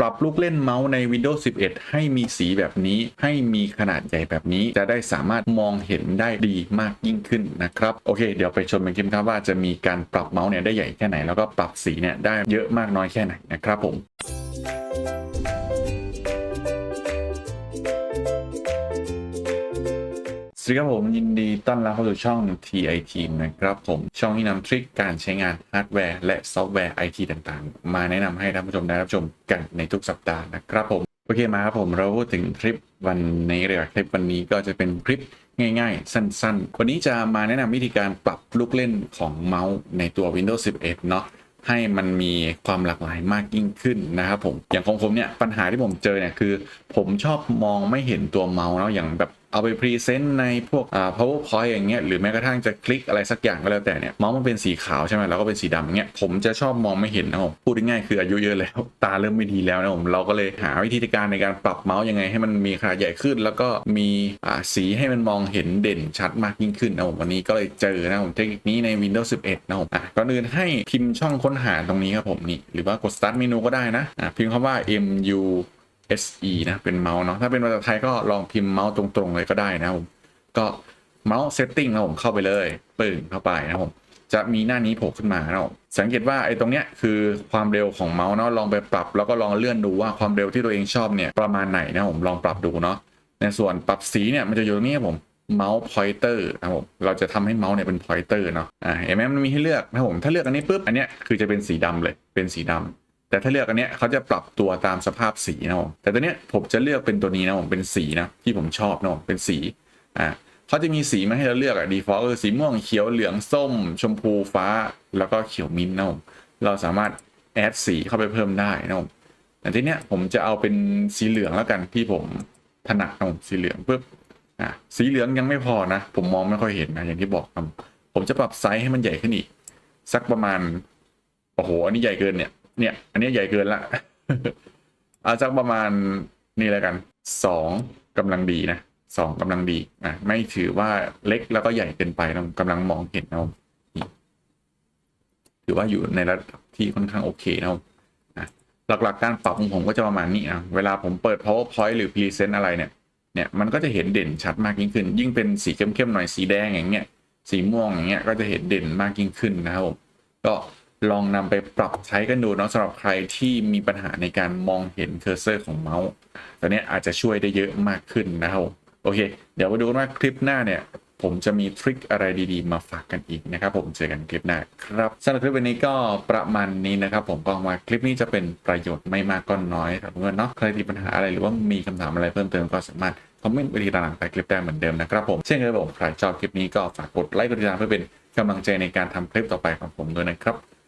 ปรับลูกเล่นเมาส์ใน Windows 11 ให้มีสีแบบนี้ ให้มีขนาดใหญ่แบบนี้ จะได้สามารถมองเห็นได้ดีมากยิ่งขึ้นนะครับ โอเค เดี๋ยวไปชมกันคลิปครับว่าจะมีการปรับเมาส์เนี่ยได้ใหญ่แค่ไหน แล้วก็ปรับสีเนี่ยได้เยอะมากน้อยแค่ไหนนะครับผม สวัสดีครับผมยินดีต้อนรับเข้าสู่ช่อง TI Team นะครับผมช่องที่นำทริคการใช้งานฮาร์ดแวร์และซอฟต์แวร์ IT ต่างๆ มาแนะนำให้ท่านผู้ชมได้รับชมกันในทุกสัปดาห์นะครับผม โอเคมาครับผมเราพูดถึงคลิปวันนี้เลยคลิปวันนี้ก็จะเป็นคลิปง่าย ๆ สั้นๆ วันนี้จะมาแนะนำวิธีการปรับลูกเล่นของเมาส์ในตัว Windows 11 เนาะให้มันมีความหลากหลายมากยิ่งขึ้นนะครับผมอย่างของผมเนี่ยปัญหาที่ผมเจอเนี่ยคือ ผมชอบมองไม่เห็นตัวเมาส์เนาะอย่างแบบ เอาไปพรีเซนต์ในพวกอ่า powerpoint อย่างเงี้ยหรือแม้กระทั่งจะคลิกอะไรสักอย่างก็แล้วแต่เนี่ยเมาส์มันเป็นสีขาวใช่ไหมแล้วก็เป็นสีดำอย่างเงี้ยผมจะชอบมองไม่เห็นนะผมพูดง่ายๆคืออายุเยอะแล้วตาเริ่มไม่ดีแล้วนะผมเราก็เลยหาวิธีการในการปรับเมาส์ยังไง ให้มันมีขนาดใหญ่ขึ้น แล้วก็มีอ่าสีให้มันมองเห็นเด่นชัดมากยิ่งขึ้นนะผมวันนี้ก็เลยเจอนะผมเทคนิคนี้ใน Windows 11นะผมอะก่อนอื่นให้พิมพ์ช่องค้นหาตรงนี้ครับผมนี่หรือว่ากด start เมนูก็ได้นะอะพิมพ์คำว่า mu SE นะเป็นเมาส์เนาะถ้าเป็นภาษาไทยก็ลองพิมพ์เมาส์ตรงๆเลยก็ได้นะครับผมก็เมาส์เซตติ้งนะผมเข้าไปเลยปึ่งเข้าไปนะผมจะมีหน้านี้โผล่ขึ้นมานะผมสังเกตว่าไอ้ตรงเนี้ยคือความเร็วของเมาส์เนาะลองไปปรับ แล้วก็ลองเลื่อนดูว่าความเร็วที่ตัวเองชอบเนี่ยประมาณไหนนะผมลองปรับดูเนาะในส่วนปรับสีเนี่ยมันจะอยู่ตรงนี้ผมเมาส์พอยเตอร์นะครับผมเราจะทำให้เมาส์เนี่ยเป็นพอยเตอร์เนาะอ่าเห็นไหมมันมีให้เลือกนะผมถ้าเลือกอันนี้ปุ๊บอันเนี้ยคือจะเป็นสีดำเลยเป็นสีดำ แต่ถ้าเลือกอันเนี้ยเขาจะปรับตัวตามสภาพสีนะผมแต่ตัวเนี้ยผมจะเลือกเป็นตัวนี้นะผมเป็นสีนะที่ผมชอบนะผมเป็นสีอ่าเขาจะมีสีมาให้เราเลือกอะดีฟอลต์คือสีม่วงเขียวเหลืองส้ม ชมพูฟ้า แล้วก็เขียวมิ้นท์นะผมเราสามารถแอดสีเข้าไปเพิ่มได้นะผมแต่ทีเนี้ยผมจะเอาเป็นสีเหลืองแล้วกันที่ผมถนัดนะผมสีเหลืองปุ๊บอะสีเหลืองยังไม่พอนะ ผมมองไม่ค่อยเห็นนะอย่างที่บอกครับผมจะปรับไซส์ให้มันใหญ่ขึ้นอีกสักประมาณโอ้โหอันนี้ใหญ่เกินเนี่ย เนี่ย อันนี้ใหญ่เกินละเอาสักประมาณนี่แล้วกันสองกำลังดีนะสองกำลังดีอะไม่ถือว่าเล็กแล้วก็ใหญ่เกินไปนะกำลังมองเห็นนะนี่ถือว่าอยู่ในระดับที่ค่อนข้างโอเคนะอะหลักๆการปรับของผมก็จะประมาณนี้อะเวลาผมเปิด powerpoint หรือ present อะไรเนี่ย เนี่ยมันก็จะเห็นเด่นชัดมากยิ่งขึ้น ยิ่งเป็นสีเข้มๆหน่อยสีแดงอย่างเงี้ย สีม่วงอย่างเงี้ยก็จะเห็นเด่นมากยิ่งขึ้นนะครับผมก็ ลองนำไปปรับใช้กันดูเนาะสำหรับใครที่มีปัญหาในการมองเห็นเคอร์เซอร์ของเมาส์ตัวนี้อาจจะช่วยได้เยอะมากขึ้นนะครับโอเค เดี๋ยวมาดูกันว่าคลิปหน้าเนี่ยผมจะมีทริคอะไรดีๆ มาฝากกันอีกนะครับผมเจอกันคลิปหน้าครับสำหรับคลิปวันนี้ก็ประมาณนี้นะครับผมก็หวังว่าคลิปนี้จะเป็นประโยชน์ไม่มากก็น้อยครับเพื่อนเนาะใครมีปัญหาอะไรหรือว่ามีคำถามอะไรเพิ่มเติมก็สามารถคอมเมนต์ไปที่ด้านหลังใต้คลิปได้เหมือนเดิมนะครับผมเช่นเคยผมใครชอบคลิปนี้ก็ฝากกดไลค์กดติดตามเพื่อเป็นกำลังใจในการทำคลิปต่อไปของผมด้วยนะครับ